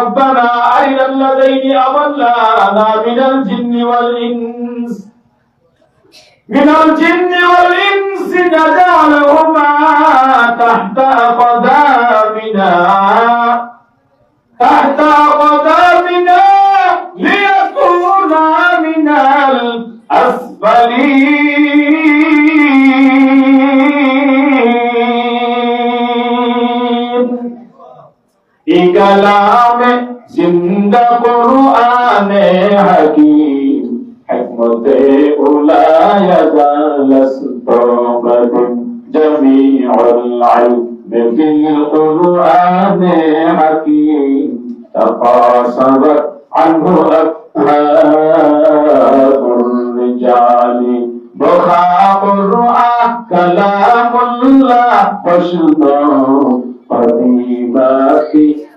ربنا أرنا الذين أضلانا من الجن والإنس؟ من الجن والإنس نجعلهما تحت أقدامنا. تحت أقدامنا ليكونا من الأسفلين. كلام জিন্দা কোরআনে হাকিম হিকমতে উলায়া জালাস্ত বাদিন جميع العلم في القرآن حكيم. تقاصرت عنه أكهاب الرجال. بخاء الرعاة كلام الله وشنو قديمات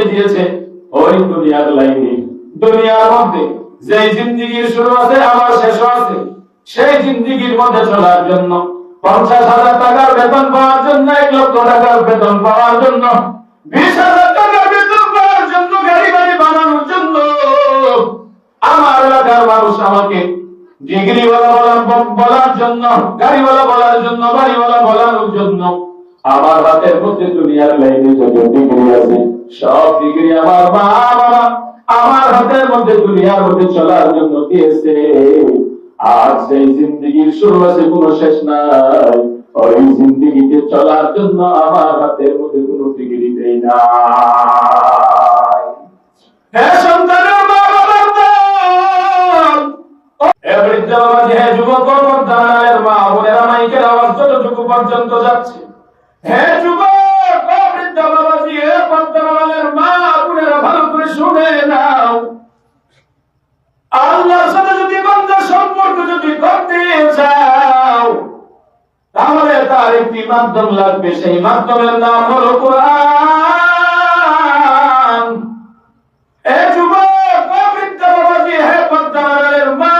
মধ্যে দিয়েছে। ওই দুনিয়ার লাইনে। দুনিয়ার মধ্যে যে জিন্দিগির শুরু আছে আমার শেষ আছে। সেই জিন্দিগির মধ্যে চলার জন্য পঞ্চাশ হাজার টাকার বেতন পাওয়ার জন্য, এক লক্ষ টাকার বেতন পাওয়ার জন্য, বিশ হাজার টাকার বেতন পাওয়ার জন্য গাড়ি বাড়ি বানানোর জন্য আমার এলাকার মানুষ আমাকে ডিগ্রিওয়ালা বলার বলার জন্য, গাড়িওয়ালা বলার জন্য, বাড়িওয়ালা বলার জন্য আমার হাতের মধ্যে দুনিয়ার লাইনে যত ডিগ্রি আছে সব ডিগ্রি আমার বাবা আমার হাতের মধ্যে দুনিয়ার মধ্যে চলার জন্য দিয়েছে। আর সেই জিন্দিগির শুরু আছে শেষ নাই। ওই জিন্দিগিতে চলার জন্য আমার হাতের মধ্যে ডিগ্রি হ্যাঁ যুবক মা, বোনেরা মাইকের আওয়াজ যতটুকু পর্যন্ত যাচ্ছে। হে যুবক করে শুনে নাও। আল্লাহর সাথে যদি বান্দার সম্পর্ক যদি করতে চাও, তাহলে তার একটি মাধ্যম লাগবে। সেই মাধ্যমের নাম হলো কোরআন। এ যুবক হে মা,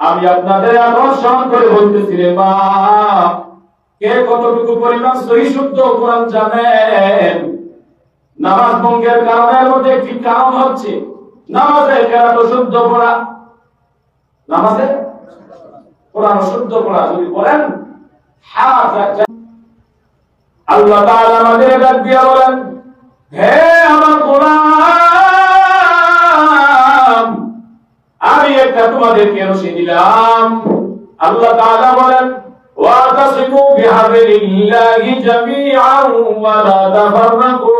আমি আপনাদের আকর্ষণ করে বলতেছি রে মা, কে কতটুকু পরিমাণ সহি শুদ্ধ কোরআন জানেন? নামাজ ভঙ্গের কারণের মধ্যে একটি কারণ হচ্ছে, নামাজে কেরাত শুদ্ধ পড়া। নামাজে? কোরআন শুদ্ধ পড়া, যদি বলেন আল্লাহ তাআলা আমাদের ডাক দিয়া বলেন, হে আমার গোলাম, আমি একটা তোমাদেরকে রশি দিলাম। আল্লাহ তাআলা বলেন ওয়াতাসিমু বিহাবিলিল্লাহি জামিআন ওয়া লা তাফাররাকু।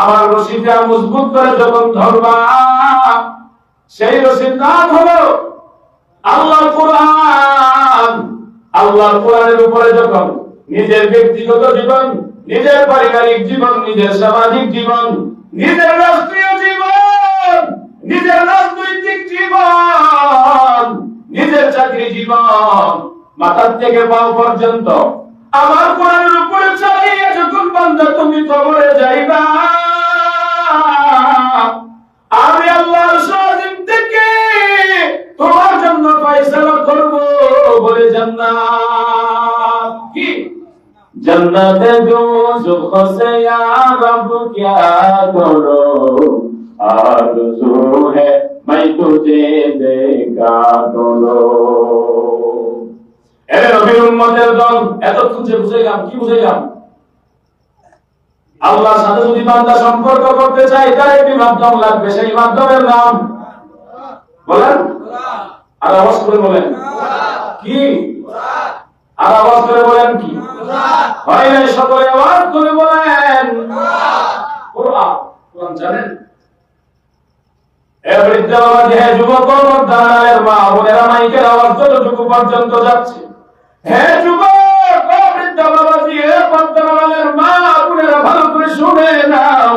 আমার রশিদটা মজবুত করে যখন ধরবা, সেই রশিদ নাম হলো আল্লাহর কোরআন। আল্লাহর কোরআনের উপরে যখন নিজের ব্যক্তিগত জীবন, নিজের পারিবারিক জীবন, নিজের সামাজিক জীবন, নিজের রাষ্ট্রীয় জীবন, নিজের রাজনৈতিক জীবন, নিজের চাকরি জীবন, মাথার থেকে পাও পর্যন্ত আমার কোরআনের উপরে চালিয়ে যখন বান্দা তুমি কবরে যাইবা আমি আল্লাহর শাহিদ থেকে তোমার জন্য ফয়সালা করব বলে জান্নাত কি जन्नत जो सुख से या रब क्या करो आरज़ू है मैं तुझे देखा करो এরে নবীর উম্মতের দল, এতক্ষণ যে বুঝাইলাম কি বুঝাইলাম আল্লাহর সাথে যদি বান্দা সম্পর্ক করতে চায়, তার একটি মাধ্যম লাগবে, সেই মাধ্যমের নাম। বলেন? আর আওয়াজ করে বলেন। কি? আর আওয়াজ করে বলেন কি? হয় সকলে বলেন। যুবক মা বোনেরা মাইকের আওয়াজ যতটুকু পর্যন্ত যাচ্ছে হে যুবক ও বৃদ্ধ বাবাজি হে দালালের মা বোনেরা ভালো করে শুনে নাও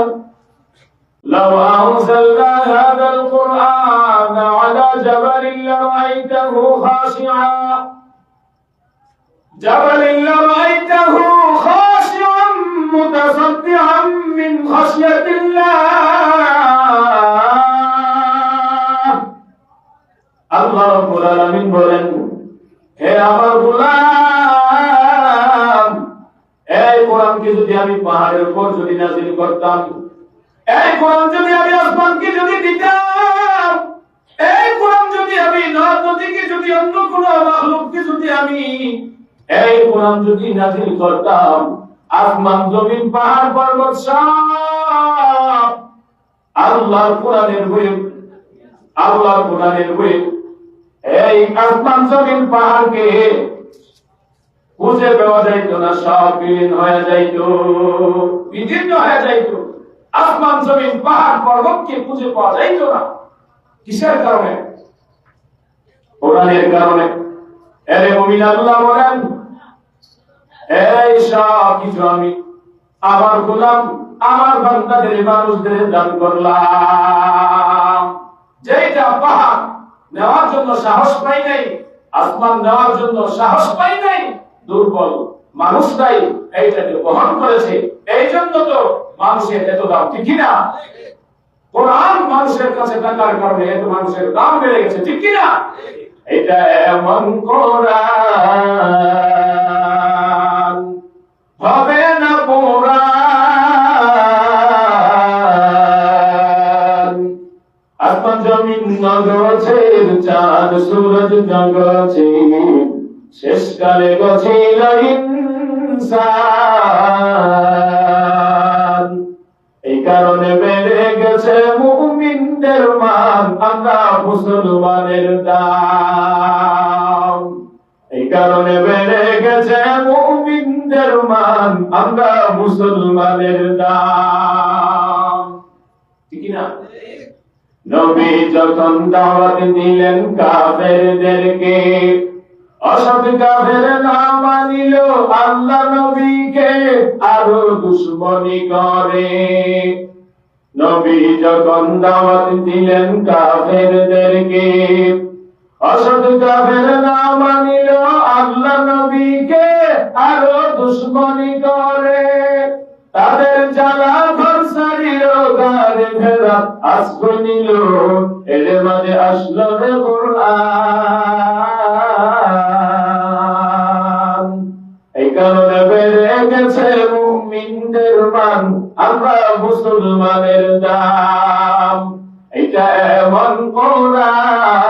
لو أنزلنا هذا القرآن على جبل لرأيته خاشعا جبل لرأيته خاشعا متصدعا من خشية الله আল্লাহ রাব্বুল আলামিন বলেন হে আমার গোলাম, এই কোরআনকে যদি আমি পাহাড়ের উপর যদি নাযিল করতাম, এই কোরআন যদি আমি আসমানকে যদি আমি নদ নদীকে যদি আমি, এই কোরআন যদি নাযিল করতাম, আসমান, জমিন, পাহাড়, পর্বত সব আল্লাহর কোরআনের বই আল্লাহর কোরআনের বই এই আসমান জমিন পাহাড়কে খুঁজে পাওয়া যাইতো না, সব হয়ে যাইতো। বিদীর্ণ হয়ে যাইতো। আসমান জমিন পাহাড় পর্বতকে খুঁজে পাওয়া যাইতো না। কিসের কারণে? কোরআনের কারণে। এরে মুমিন আল্লাহ বলেন, এই সব কিছু আমি আমার গোলাম আমার বান্দাদের, মানুষদের দান করলাম। যেটা পাহাড় নেওয়ার জন্য সাহস পাই নাই, আসমান নেওয়ার জন্য সাহস পাই নাই, দুর্বল মানুষটাই এইটাকে বহন করেছে। এই জন্য তো মানুষের এত দাম ঠিক কোরআন মানুষের কাছে টাকার কারণে এত মানুষের দাম বেড়ে গেছে ঠিক এটা এমন কোরআন। হবে না পুরাণ আসমান জমিন নগছের চাঁদ সূরজ জগছে শেষকালে গছিল এই কারণে বেড়ে গেছে মুমিনদের মান, আমরা মুসলমানের দাম। এই কারণে বেড়ে গেছে মুমিনদের মান, আমরা মুসলমানের দাম। ঠিক না নবী যখন দাওয়াত দিলেন কাফেরদেরকে কাফের না মানিল আল্লাহ নবীকে আরও দুশ্মনী করে। নবী যখন দাওয়াত দিলেন কাফেরদেরকে কাফের না মানিল আল্লাহ নবীকে আরও দুশ্মনী করে। তাদের জ্বালা গারে ফেরা, আসবে নিল। এর মাঝে আসলো রে কোরআন। এই কারণে বেড়ে গেছে মুমিনদের মান, আমরা মুসলমানের দাম। এটা এমন কোরআন।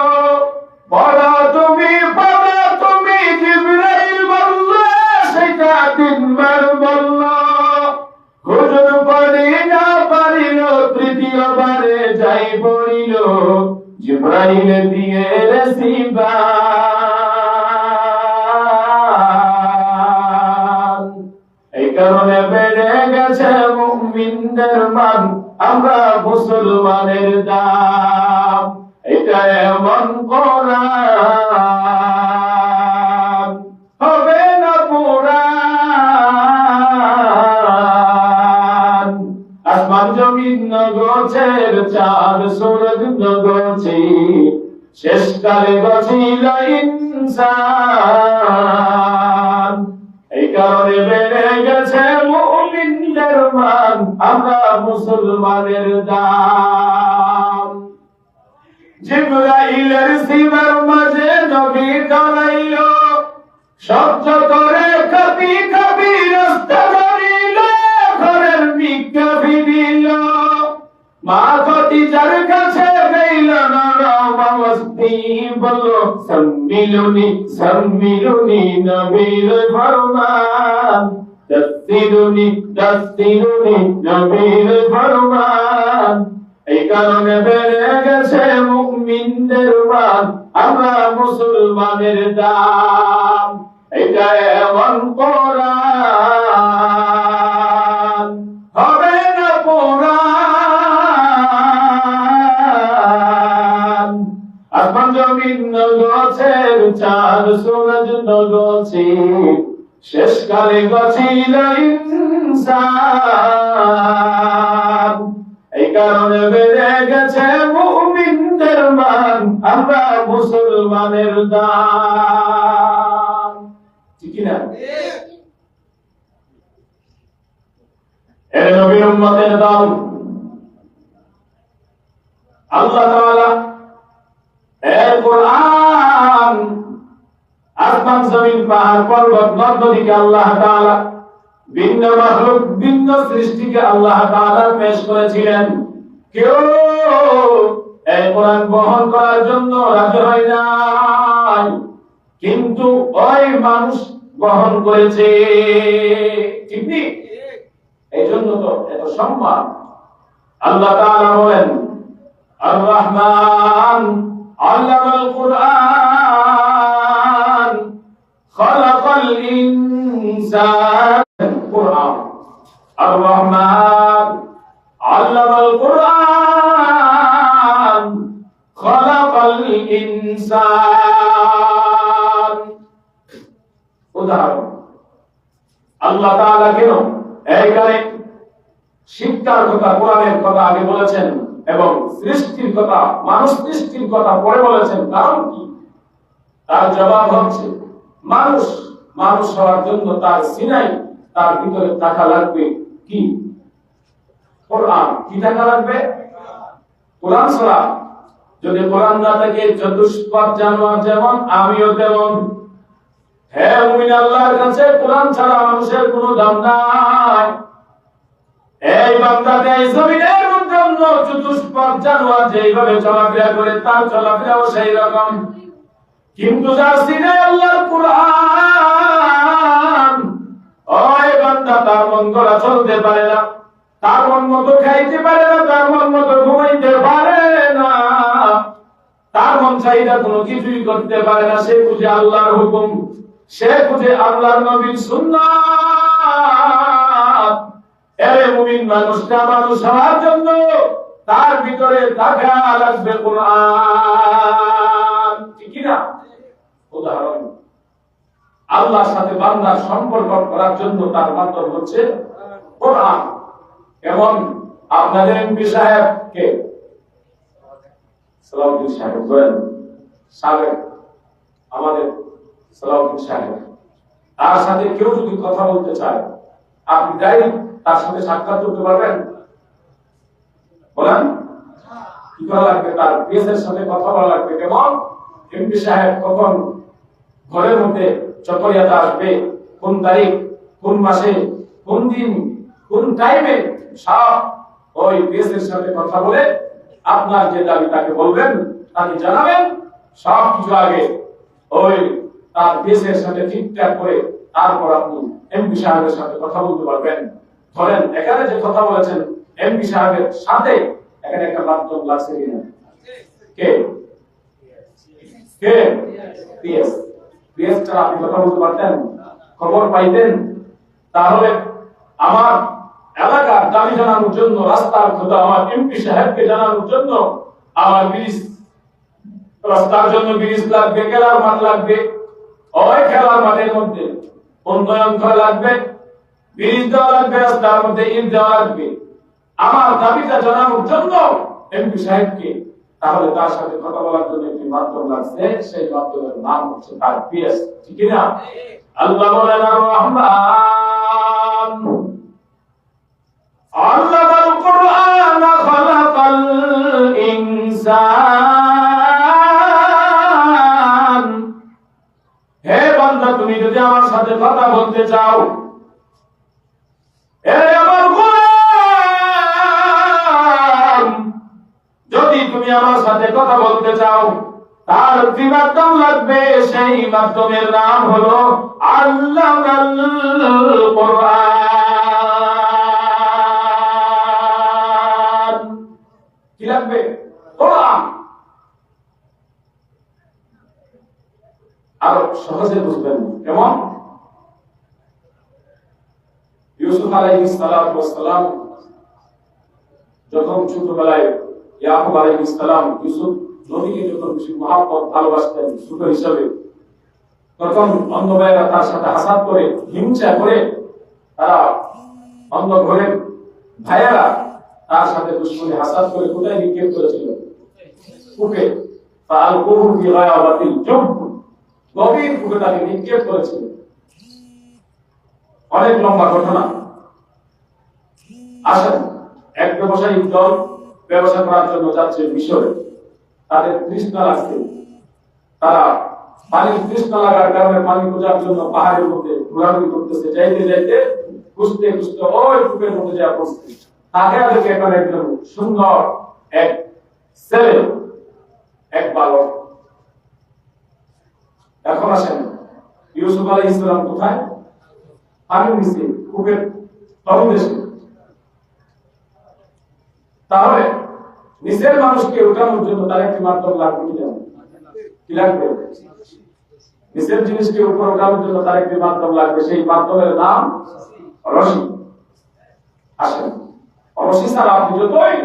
পড়িল জিব্রাইল দিয়ে এই কারণে বেড়ে গেছে মুমিনদের মান, আমরা মুসলমানের দাম। এটা এমন কোরআন শেষকালে গছিল ইনসান। এই কারণে বেড়ে গেছে মুমিনদের মান, আমরা মুসলমানের জিব্রাইলের মাঝে নবী সহ্য করে কাপি বলল সম্মিলনী সম্মিলনী নবীর নবীর এই কারণে বেড়ে গেছে মুমিনদের মান আমরা মুসলমানের দাম। এটা এমন কোরআন জমিন নগছের চার শেষকালে গছিল এই কারণে বেড়ে গেছে মুমিনদের মান। আমরা মুসলমানের দাম ঠিক না এর নবীর উম্মতের দাম আল্লাহ তাআলা কোরআন আসমান, জমিন, পাহাড়, পর্বত নদ নদীকে আল্লাহ তাআলা ভিন্ন মাখলুক, ভিন্ন সৃষ্টিকে আল্লাহ তাআলা পেশ করেছিলেন। কেউ এই কোরআন বহন করার জন্য রাজি হয় নাই, কিন্তু ওই মানুষ বহন করেছে। ঠিক এই জন্য তো এত সম্মান। আল্লাহ তাআলা বলেন আর রহমান আল্লামাল কুরআন, খালাকাল ইনসান, কুরআন। আর রহমান আল্লামাল কুরআন, খালাকাল উদাহরণ, আল্লাহ তাআলা কেন এইখানে শিক্ষার কথা, কোরআনের কথা আগে বলেছেন? এবং সৃষ্টির কথা, মানুষ সৃষ্টির কথা পরে বলেছেন, কারণ কি? তার জবাব হচ্ছে, মানুষ মানুষ হওয়ার জন্য তার সিনাই তার ভিতরে থাকা লাগবে কি? কোরআন। কি থাকা লাগবে? কোরআন যদি কোরআন না থাকে, চতুষ্পদ জানোয়ার যেমন, আমিও তেমন। হ্যাঁ মুমিন আল্লাহর কাছে, কোরআন ছাড়া মানুষের কোনো দাম নাই। এই বান্দাতে এই অন্য চতুষ্পদ জানোয়ার যেইভাবে চলাফেরা করে, তার চলাফেরাও সেই রকম কিন্তু তার মন চলতে পারে না। তার মন মতো খাইতে পারে না, তার মন মতো ঘুমাইতে পারে না। তার মন চাহিদা কোনো কিছুই করতে পারে না। সে বুঝে আল্লাহর হুকুম, সে বুঝে আল্লাহর নবীর সুন্নাত। তার ভিতরে উদাহরণ, আল্লাহর সাথে বান্দার সম্পর্ক করার জন্য তার হচ্ছে আপনাদের এমপি সাহেব কে? সাহেব সাবেক আমাদের সাহেব, তার সাথে কেউ যদি কথা বলতে চায়, আপনি ডাইরেক্ট তার সাথে সাক্ষাৎ করতে পারবেন? বলেন। কি করা লাগবে? তার পিএসের সাথে কথা বলা লাগবে। কেমন? এমপি সাহেব কখন ঘরের মধ্যে চকরিয়াতে আসবে? কোন তারিখ? কোন মাসে? কোন দিন? কোন টাইমে সব ওই পিএসের সাথে কথা বলে আপনার যে দাবি তাকে বলবেন, তাকে জানাবেন। সব কিছু আগে ওই তার পিএসের সাথে ঠিকঠাক করে তারপর আপনি এমপি সাহেবের সাথে কথা বলতে পারবেন। ধরেন, এখানে যে কথা বলেছেন এমপি সাহেবের সাথে এখানে একটা মাধ্যম লাগছে কিনা কে? কে? পিএস। পিএস আপনি কথা বলতে পারতেন? খবর পাইতেন? তাহলে আমার এলাকার দাবি জানানোর জন্য, রাস্তার কথা আমার এমপি সাহেবকে জানানোর জন্য আমার ব্রিজ রাস্তার জন্য ব্রিজ লাগবে, খেলার মাঠ লাগবে। ওই খেলার মাঠের মধ্যে উন্নয়ন করা লাগবে। বিশ দেওয়া ব্যাস তার মধ্যে দেওয়া লাগবে। আমার দাবিটা জানানোর জন্য এমপি সাহেবকে তাহলে তার সাথে কথা বলার জন্য একটি মাধ্যম লাগছে, সেই মাধ্যমের নাম হচ্ছে তার পিএস, ঠিক না আল্লাহ বলেন রহমান আল্লাহ কোরআন খলাকাল ইনসান। হে বান্দা, তুমি যদি আমার সাথে কথা বলতে চাও আমার সাথে কথা বলতে চাও, তার মাধ্যম লাগবে, সেই মাধ্যমের নাম হলো আল্লাহ সহজে বুঝবেন, কেমন? ইউসুফ যখন ছোটবেলায় ইয়াকুব আলাইহিস সালাম, ইউসুফ নবীকে যখন বেশি মহাব্বত, ভালোবাসতেন, ছোট হিসাবে। তখন অন্ধ ভাইয়েরা তার সাথে হাসাদ করে, হিংসা করে তারা অন্ধ ঘরের ভাইয়েরা তার সাথে দুশ্মনী হাসাদ করে কোথায় নিক্ষেপ করেছিল? কূপে তার হয় আবাতিল চুপ গভীর কূপে তাকে নিক্ষেপ করেছিল। অনেক লম্বা ঘটনা। আসেন, এক ব্যবসায়িক দল ব্যবসা করার জন্য যাচ্ছে মিশরে। তাদের তৃষ্ণা লাগছে। তারা পানির তৃষ্ণা লাগার কারণে পানি খোঁজার জন্য পাহাড়ের মধ্যে ঘোরাঘুরি করতেছে। যাইতে যাইতে খুঁজতে খুঁজতে ওই কূপের মধ্যে যাওয়া পড়ছে। তাকে দেখে এখানে একদম সুন্দর এক ছেলে, এক বালক। এখন আসেন, ইউসুফ আলাই ইসলাম কোথায়? পানির নিচে কূপের তলদেশে। তাহলে নিচের মানুষকে উঠানোর জন্য তার একটি মাধ্যম লাগবে কি জানো? কি লাগবে? নিচের জিনিসকে উপর উঠানোর জন্য তার একটি মাধ্যম লাগবে, সেই মাধ্যমের নাম রশি। আসেন। রশি ছাড়া আপনি যতই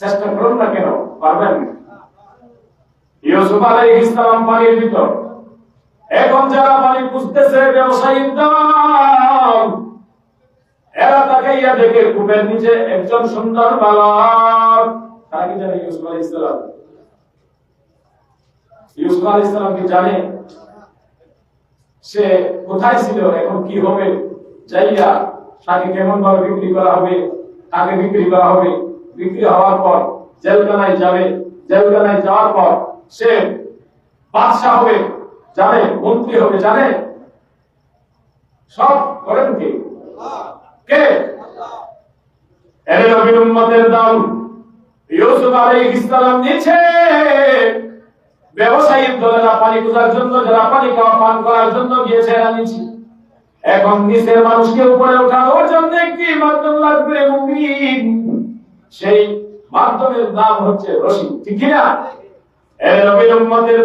চেষ্টা করুন না কেন, পারবেন ইউসুফ পানির ভিতর। এখন যারা পানি খুঁজতেছে ব্যবসায়ীর দল এরা তাকাইয়া দেখে নিচে একজন সুন্দর বালক। তারা জানে ইউসুফ আলাইহিস সালাম। ইউসুফ আলাইহিস সালাম কি জানে? সে কোথায় ছিল? এখন কি হবে? যাইয়া তাকে কেমন ভাবে বিক্রি করা হবে? তাকে বিক্রি করা হবে? বিক্রি হওয়ার পর জেলখানায় যাবে। জেলখানায় যাওয়ার পর সে বাদশাহ হবে, জানে, মন্ত্রী হবে, জানে? সব করেন কে? কে? এরে নবীর উম্মতের ইউসুফ নিচে। ব্যবসায়িক দলেরা পানি খোঁজার জন্য, যারা পানি খাওয়া, পান করার জন্য গিয়েছে এখন নিচের মানুষকে উপরে ওঠানোর জন্য একটি মাধ্যম লাগবে মুমিন। সেই মাধ্যমের নাম হচ্ছে রশি, ঠিক কি না এর নবীর উম্মতের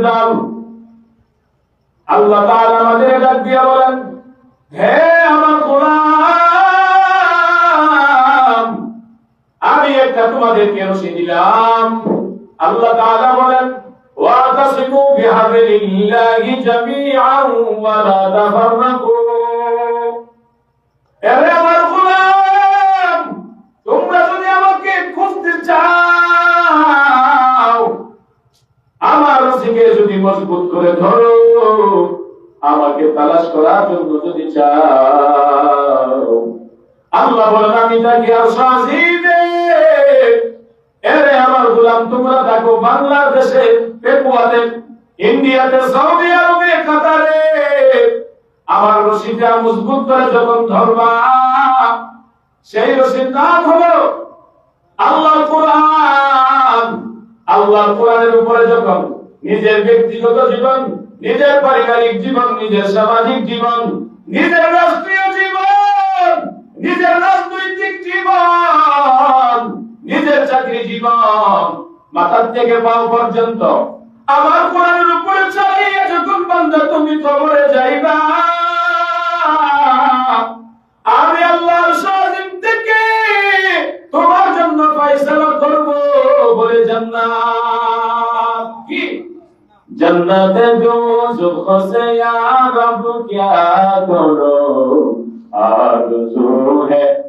আল্লাহ তাআলা আমাদের ডাক দিয়া বলেন, হে আমার আমি একটা তোমাদেরকে রশি দিলাম। আল্লাহ তাআলা বলেন ওয়াতাসিমু বিহাবলিল্লাহি জামিআন ওয়া লা তাফাররাকু। এরে আমার গোলাম, তোমরা যদি আমাকে খুঁজতে চাও, আমার রশিকে যদি মজবুত করে ধরো, আমাকে তালাশ করার জন্য যদি চাও। আল্লাহ বলেন, আমি তাকে আর সাজিবে গোলাম তোমরা থাকো বাংলাদেশে পেপুয়াতে ইন্ডিয়াতে, সৌদি আরবে, কাতারে, আমার রশিটা মজবুত করে যখন ধরবা, সেই রশির নাম হলো আল্লাহর কোরআন। আল্লাহর কোরআনের উপরে যখন নিজের ব্যক্তিগত জীবন, নিজের পারিবারিক জীবন, নিজের সামাজিক জীবন, নিজের রাষ্ট্রীয় জীবন, নিজের রাজনৈতিক জীবন নিজের চাকরি জীবন মাথার থেকে পাও পর্যন্ত। আমার কোরআনের উপরে চালিয়ে যখন বন্ধ তুমি কবরে যাইবা। আমি আল্লাহ সাজিম থেকে তোমার জন্য ফয়সালা করব বলে জান্নাত কি? জান্নাত জোজুখ সে ইয়া রব, কিয়া করো? আরজু হ্যায়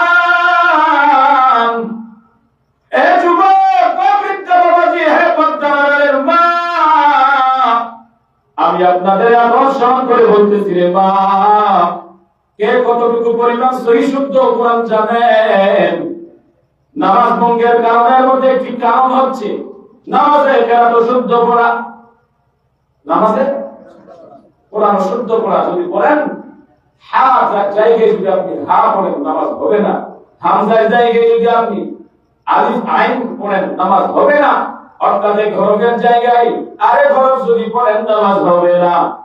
আমি আপনাদের আকর্ষণ করে বলতেছি রে মা। কে কতটুকু পরিমাণ সহি শুদ্ধ কোরআন জানেন? নামাজ ভঙ্গের কারণের মধ্যে একটি কারণ হচ্ছে কেরাত শুদ্ধ পড়া। কোরআন শুদ্ধ পড়া, যদি পড়েন, হা জায়গায় যদি আপনি হা পড়েন, নামাজ হবে না। হামজার জায়গায় যদি আপনি আলিফ আইন পড়েন, নামাজ হবে না। অর্থাৎ ঘরকের জায়গায় আরে ঘরক যদি পড়েন, নামাজ হবে না।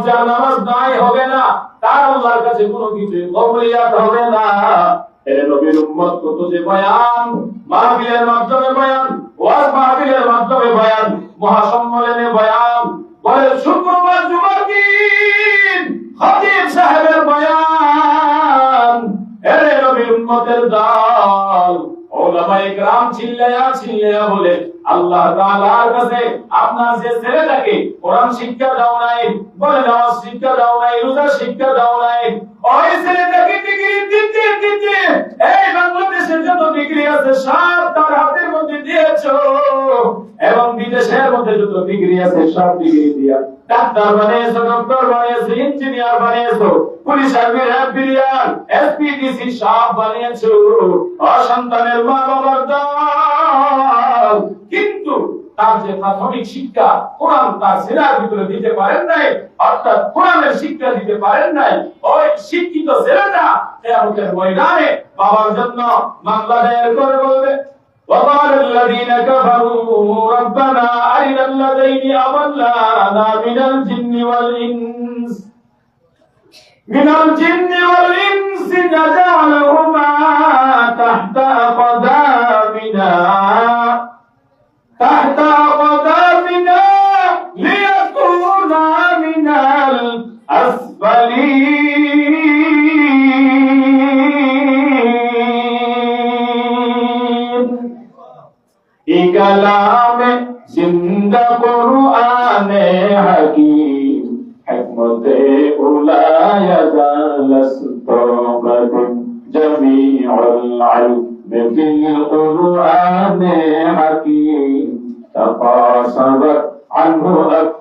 যার নামাজ নাই, হবে না। তার আল্লাহর কাছে কোনো কিছু হবে না। বয়ান। মহাসম্মেলনে শুক্রবার সাহেবের বয়ান। ওলামায়ে کرام চিল্লায়া চিল্লায়া বলে আল্লাহ তাআলার কাছে আপনার যে ছেলেটাকে কোরআন শিক্ষা দাও নাই বলে নামাজ শিক্ষা দাও নাই রোজা শিক্ষা দাও নাই ওই ছেলেটাকে ডিগ্রি দিতে দিতে এই বাংলাদেশে যত ডিগ্রি আছে সব তার হাতের মধ্যে দিয়েছো এবং বিদেশের মধ্যে যত ডিগ্রি আছে সব ডিগ্রি দিয়া ডাক্তার বানিয়েছো ডক্টর বানিয়েছো ইঞ্জিনিয়ার বানিয়েছো পুলিশ আর্মির হ্যাপিরিয়ার এসপিডিসি সব বানিয়েছো অসন্তানের মা বাবার দল কিন্তু তার যে প্রাথমিক শিক্ষা কোরআন তার ছেলের ভিতরে দিতে পারেন নাই অর্থাৎ কোরআনের শিক্ষা দিতে পারেন নাই ওই শিক্ষিত ছেলেটা কেয়ামতের ময়দানে বাবার জন্য মামলা দায়ের করে বলবে وقال الذين كفروا ربنا من الذين أضلانا من الجن والإنس. من الجن والإنس نجعلهما تحت أقدامنا. تحت أقدامنا ليكونا من الأسفلين. إن كلام جن জিন্দা কুরআনে হাকিম হিকমতে উলায়া জালাসতাবাদ জামিউল ইলম ফিল কুরআনে হাকিম تقاصرت عنه أفهام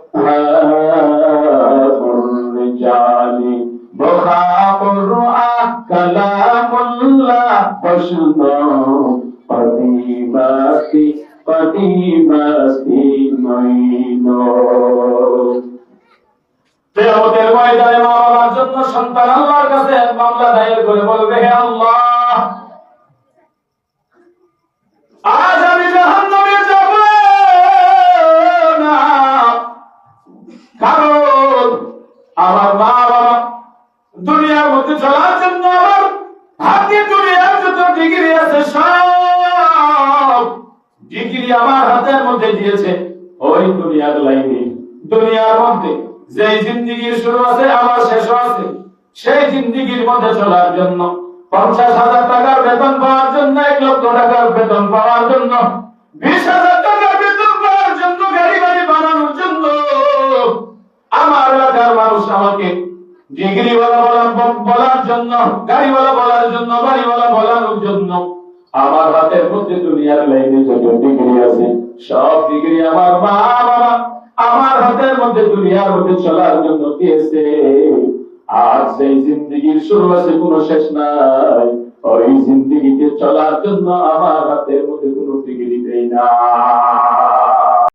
মধ্যে দিয়েছে, ওই দুনিয়ার লাইনে। দুনিয়ার মধ্যে জিন্দিগির শুরু আছে আবার আছে। সেই জিন্দিগির মধ্যে চলার জন্য, পঞ্চাশ হাজার টাকার বেতন পাওয়ার জন্য, এক লক্ষ টাকার বেতন পাওয়ার জন্য, বিশ হাজার টাকার বেতন পাওয়ার জন্য গাড়ি বাড়ি বানানোর জন্য আমার এলাকার মানুষ আমাকে ডিগ্রিওয়ালা বলার বলার জন্য, গাড়িওয়ালা বলার জন্য, বাড়িওয়ালা বলানোর জন্য, আমার হাতের মধ্যে দুনিয়ার লাইনে যত ডিগ্রি আছে সব ডিগ্রি আমার মা, বাবা, আমার হাতের মধ্যে দুনিয়ার মধ্যে চলার জন্য দিয়েছে। আর সেই জিন্দিগির শুরু আছে, কোনো শেষ নাই। ওই জিন্দিগিতে চলার জন্য আমার হাতের মধ্যে কোনো ডিগ্রি দেয় না।